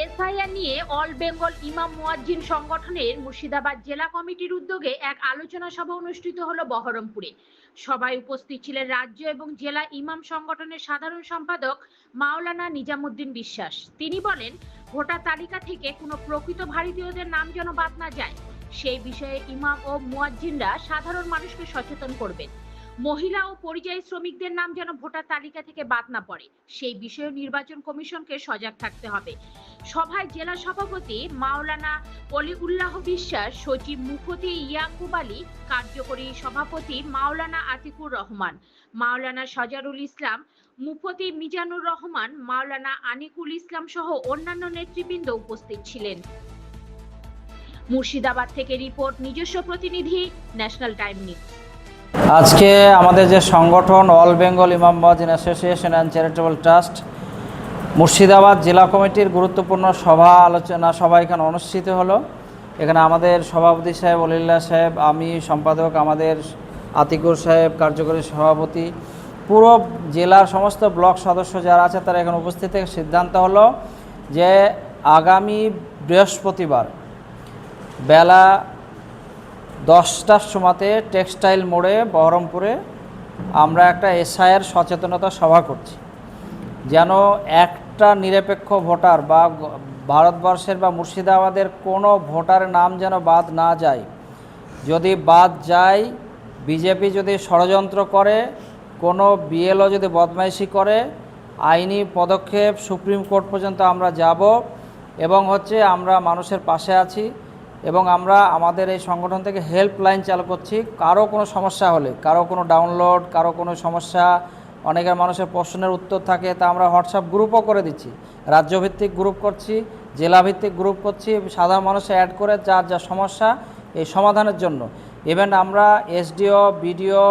SIR নিয়ে all Bengal ইমাম মুয়াজ্জিন সংগঠনের মুর্শিদাবাদ জেলা কমিটির উদ্যোগে এক আলোচনা সভা অনুষ্ঠিত হলো বহরমপুরে। সবাই উপস্থিত ছিলেন রাজ্য এবং জেলা ইমাম সংগঠনের সাধারণ সম্পাদক মাওলানা নিজামুদ্দিন বিশ্বাস। তিনি বলেন, ভোটার তালিকা থেকে কোনো প্রকৃত ভারতীয়দের নাম যেন বাদ না যায়। সেই বিষয়ে ইমাম ও মুয়াজ্জিনরা সাধারণ মানুষকে সচেতন করবেন। মহিলা ও পরিযায়ী শ্রমিকদের নাম যেন ভোটার তালিকা থেকে বাদ না পড়ে, সেই বিষয়ে নির্বাচন কমিশনকে সজাগ থাকতে হবে। সভায় জেলা সভাপতি মাওলানা অলিউল্লাহ বিশ্বাস, সচিব মুফতি ইয়াকুব আলী, কার্যকরী সভাপতি মাওলানা আতিকুর রহমান, মাওলানা সজারুল ইসলাম, মুফতি মিজানুর রহমান, মাওলানা আনিকুল ইসলাম সহ অন্যান্য নেতৃবৃন্দ উপস্থিত ছিলেন। মুর্শিদাবাদ থেকে রিপোর্ট, নিজস্ব প্রতিনিধি, ন্যাশনাল টাইম নিউজ। আজকে আমাদের যে সংগঠন all Bengal imam association and charitable trust, Murshidabad জেলা কমিটির গুরুত্বপূর্ণ সভা আলোচনা সভা এখানে অনুষ্ঠিত হলো। এখানে আমাদের সভাপতি সাহেব অলিল্লা সাহেব, আমি, সম্পাদক আমাদের আতিকুর সাহেব, কার্যকরী সভাপতি, পুরো জেলার সমস্ত ব্লক সদস্য যারা আছে তারা এখানে উপস্থিত থেকে সিদ্ধান্ত হলো যে আগামী বৃহস্পতিবার বেলা দশটার সময়তে টেক্সটাইল মোড়ে বহরমপুরে আমরা একটা এসআইয়ের সচেতনতা সভা করছি। যেন একটা নিরপেক্ষ ভোটার বা ভারতবর্ষের বা মুর্শিদাবাদের কোনো ভোটারের নাম যেন বাদ না যায়। যদি বাদ যায়, বিজেপি যদি ষড়যন্ত্র করে, কোনো বিএলও যদি বদমাইশি করে, আইনি পদক্ষেপ সুপ্রিম কোর্ট পর্যন্ত আমরা যাব এবং হচ্ছে আমরা মানুষের পাশে আছি। এবং আমরা আমাদের এই সংগঠন থেকে হেল্পলাইন চালু করছি। কারও কোনো সমস্যা হলে, কারও কোনো ডাউনলোড কারও কোনো সমস্যা, অনেকের মানুষের প্রশ্নের উত্তর থাকে, তা আমরা হোয়াটসঅ্যাপ গ্রুপও করে দিচ্ছি। রাজ্যভিত্তিক গ্রুপ করছি, জেলাভিত্তিক গ্রুপ করছি, সাধারণ মানুষে অ্যাড করে যার যা সমস্যা, এই সমাধানের জন্য। ইভেন আমরা এসডিও বিডিও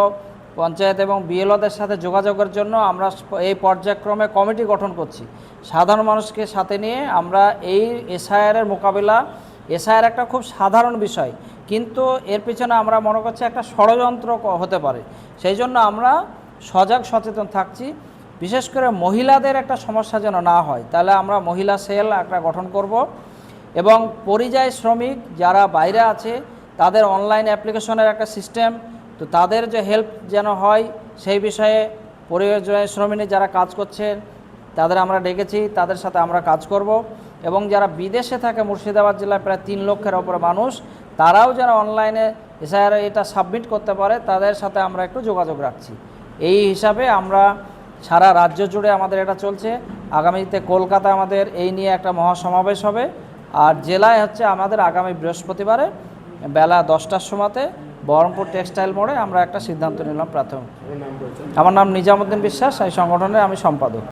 পঞ্চায়েত এবং বিএলওদের সাথে যোগাযোগের জন্য আমরা এই পর্যায়ক্রমে কমিটি গঠন করছি। সাধারণ মানুষকে সাথে নিয়ে আমরা এই এসআইআরের মোকাবিলা এসআইআর একটা খুব সাধারণ বিষয়, কিন্তু এর পিছনে আমরা মনে করছি একটা ষড়যন্ত্র হতে পারে। সেই জন্য আমরা সজাগ সচেতন থাকছি। বিশেষ করে মহিলাদের একটা সমস্যা যেন না হয়, তাহলে আমরা মহিলা সেল একটা গঠন করব এবং পরিযায়ী শ্রমিক যারা বাইরে আছে, তাদের অনলাইন অ্যাপ্লিকেশনের একটা সিস্টেম, তো তাদের যে হেল্প যেন হয়, সেই বিষয়ে পরিযায়ী শ্রমিক যারা কাজ করছেন তাদের আমরা ডেকেছি, তাদের সাথে আমরা কাজ করব। এবং যারা বিদেশে থাকে মুর্শিদাবাদ জেলায় প্রায় তিন লক্ষের ওপরে মানুষ, তারাও যারা অনলাইনে এসআইআর এটা সাবমিট করতে পারে, তাদের সাথে আমরা একটু যোগাযোগ রাখছি। এই হিসাবে আমরা সারা রাজ্য জুড়ে আমাদের এটা চলছে। আগামীতে কলকাতা আমাদের এই নিয়ে একটা মহাসমাবেশ হবে। আর জেলায় হচ্ছে আমাদের আগামী বৃহস্পতিবারে বেলা দশটার সময়তে বহরমপুর টেক্সটাইল মোড়ে আমরা একটা সিদ্ধান্ত নিলাম প্রাথমিক। আমার নাম নিজামুদ্দিন বিশ্বাস, এই সংগঠনের আমি সম্পাদক।